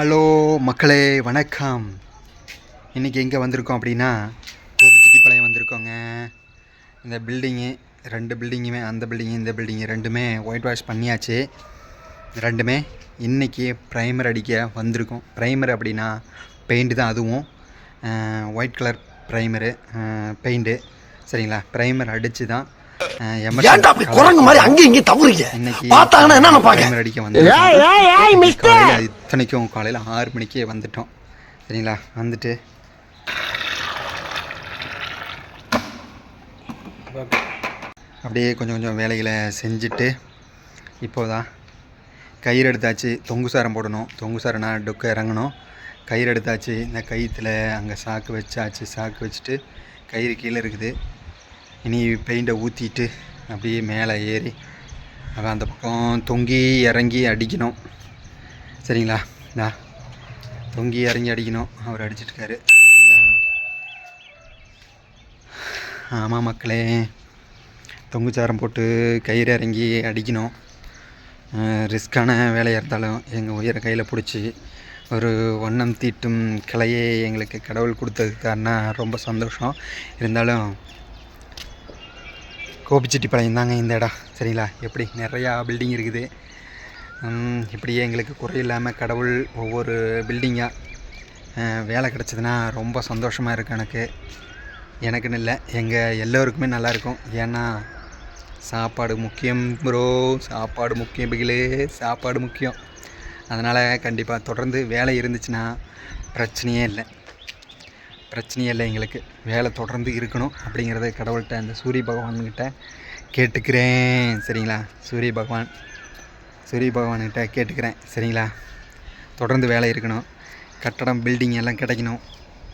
Hello மக்களே வணக்கம். இன்றைக்கி எங்கே வந்திருக்கோம் அப்படின்னா கோபிச்செட்டிப்பாளையம் வந்திருக்கோங்க. இந்த பில்டிங்கு ரெண்டு பில்டிங்குமே அந்த பில்டிங்கு இந்த பில்டிங்கு ரெண்டுமே ஒயிட் வாஷ் பண்ணியாச்சு. ரெண்டுமே இன்றைக்கி ப்ரைமர் அடிக்க வந்திருக்கோம். ப்ரைமர் அப்படின்னா பெயிண்ட் தான் அதுவும். ஒயிட் கலர் ப்ரைமரு பெயிண்ட்டு சரிங்களா? ப்ரைமர் அடித்து தான் ஏன்டா அப்படி குரங்கு மாதிரி அங்கேயும் இங்கேயும் தவறுங்க இன்னைக்கு பார்த்தாங்கன்னா என்ன ப்ரைமர் அடிக்க வந்து காலையில் இத்தனைக்கும் காலையில் ஆறு மணிக்கே வந்துட்டோம். சரிங்களா? வந்துட்டு. அப்படியே கொஞ்சம் கொஞ்சம் வேலைகளை செஞ்சுட்டு இப்போதான் கயிறு எடுத்தாச்சு. தொங்கு சாரம் போடணும். தொங்கு சாரம்னா டொக்க இறங்கணும். கயிறு எடுத்தாச்சு. இந்த கயிற்றுல அங்கே சாக்கு வச்சாச்சு. சாக்கு வச்சுட்டு கயிறு கீழே இருக்குது. இனி பெயிண்டை ஊற்றிட்டு அப்படியே மேலே ஏறி அவன் அந்த பக்கம் தொங்கி இறங்கி அடிக்கணும். சரிங்களா? இந்தா. தொங்கி இறங்கி அடிக்கணும். அவர் அடிச்சிட்ருக்காரு. ஆமாம் மக்களே. தொங்குச்சாரம் போட்டு கயிறு இறங்கி அடிக்கணும். ரிஸ்க்கான வேலையாக இருந்தாலும் எங்கள் உயிரை கையில் பிடிச்சி ஒரு வண்ணம் தீட்டும் கலையை எங்களுக்கு கடவுள் கொடுத்ததுக்காருன்னா ரொம்ப சந்தோஷம். இருந்தாலும் கோபிச்செட்டிப்பாளையம் தாங்க இந்த இடம். சரிங்களா? எப்படி? நிறையா பில்டிங் இருக்குது. இப்படியே எங்களுக்கு குறையில்லாமல் கடவுள் ஒவ்வொரு பில்டிங்காக வேலை கிடச்சதுன்னா ரொம்ப சந்தோஷமாக இருக்குது எனக்கு. எனக்குன்னு இல்லை. எங்கள் எல்லோருக்குமே நல்லாயிருக்கும் ஏன்னா சாப்பாடு முக்கியம் ப்ரோ சாப்பாடு முக்கியம் பிகிலே. சாப்பாடு முக்கியம். அதனால் கண்டிப்பாக தொடர்ந்து வேலை இருந்துச்சுன்னா பிரச்சனையே இல்லை. பிரச்சனையே இல்லை எங்களுக்கு. வேலை தொடர்ந்து இருக்கணும் அப்படிங்கிறத கடவுள்கிட்ட அந்த சூரிய பகவான்கிட்ட கேட்டுக்கிறேன். சரிங்களா? சூரிய பகவான் சூரிய பகவான்கிட்ட கேட்டுக்கிறேன். சரிங்களா? தொடர்ந்து வேலை இருக்கணும். கட்டடம் பில்டிங் எல்லாம் கிடைக்கணும்.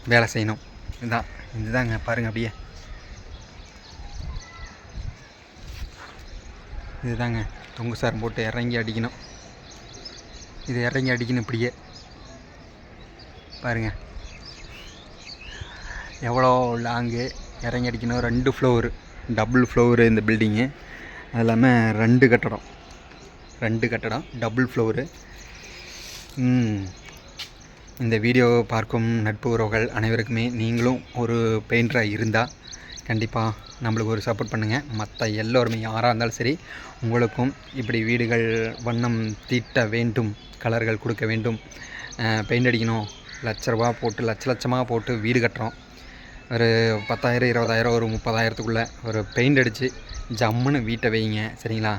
வேலை செய்யணும். இதுதான் இதுதாங்க. பாருங்கள் அப்படியே. இதுதாங்க. தொங்கு சாரம் போட்டு இறங்கி அடிக்கணும். இது இறங்கி அடிக்கணும் இப்படியே. பாருங்கள் எவ்வளோ லாங்கு இறங்கி அடிக்கணும் ரெண்டு ஃப்ளோரு டபுள் ஃப்ளோரு இந்த பில்டிங்கு அது இல்லாமல் ரெண்டு கட்டடம். ரெண்டு கட்டடம் டபுள் ஃப்ளோரு இந்த வீடியோ பார்க்கும் நட்பு உறவுகள் அனைவருக்குமே நீங்களும் ஒரு பெயிண்டராக இருந்தால் கண்டிப்பாக நம்மளுக்கு ஒரு சப்போர்ட் பண்ணுங்கள் மற்ற எல்லோருமே யாராக இருந்தாலும் சரி உங்களுக்கும் இப்படி வீடுகள் வண்ணம் தீட்ட வேண்டும் கலர்கள் கொடுக்க வேண்டும். பெயிண்ட் அடிக்கணும். லட்ச ரூபா போட்டு லட்ச லட்சமாக போட்டு வீடு கட்டுறோம். ஒரு பத்தாயிரம் இருபதாயிரம் ஒரு முப்பதாயிரத்துக்குள்ளே ஒரு பெயிண்ட் அடித்து ஜம்முன்னு வீட்டை வைங்க சரிங்களா?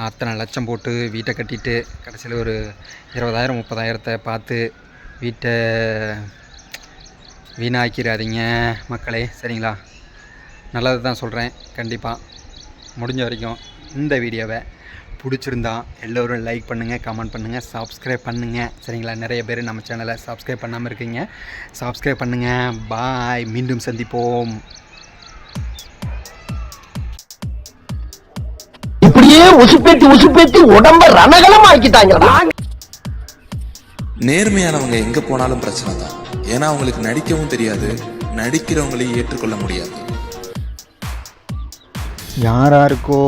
அத்தனை லட்சம் போட்டு வீட்டை கட்டிட்டு கடைசியில் ஒரு இருபதாயிரம் முப்பதாயிரத்தை பார்த்து வீட்டை வீணாக்கிறாதீங்க மக்களே சரிங்களா? நல்லது தான் சொல்கிறேன் கண்டிப்பாக முடிஞ்ச வரைக்கும் இந்த வீடியோவை பிடிச்சிருந்தா எல்லோரும் லைக் பண்ணுங்கள் கமெண்ட் பண்ணுங்கள் சப்ஸ்கிரைப் பண்ணுங்கள் சரிங்களா? நிறைய பேர் நம்ம சேனலை சப்ஸ்கிரைப் பண்ணாமல் இருக்கீங்க. சப்ஸ்கிரைப் பண்ணுங்கள் பாய் மீண்டும் சந்திப்போம். இப்படியே உசுப்பேத்தி உசுப்பேத்தி உடம்ப ரணகலம் ஆக்கிட்டாங்கடா நேர்மையானவங்க எங்க போனாலும் பிரச்சனை தான் ஏன்னா அவங்களுக்கு நடிக்கவும் தெரியாது நடிக்கிறவங்களையும் ஏற்றுக்கொள்ள முடியாது. யார் யாருக்கோ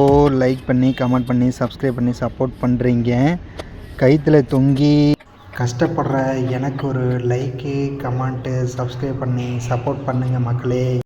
லைக் பண்ணி கமெண்ட் பண்ணி சப்ஸ்கிரைப் பண்ணி சப்போர்ட் பண்ணுறீங்க கைத்தில் தொங்கி கஷ்டப்படுற எனக்கு ஒரு லைக்கு கமெண்ட்டு சப்ஸ்கிரைப் பண்ணி சப்போர்ட் பண்ணுங்கள் மக்களே.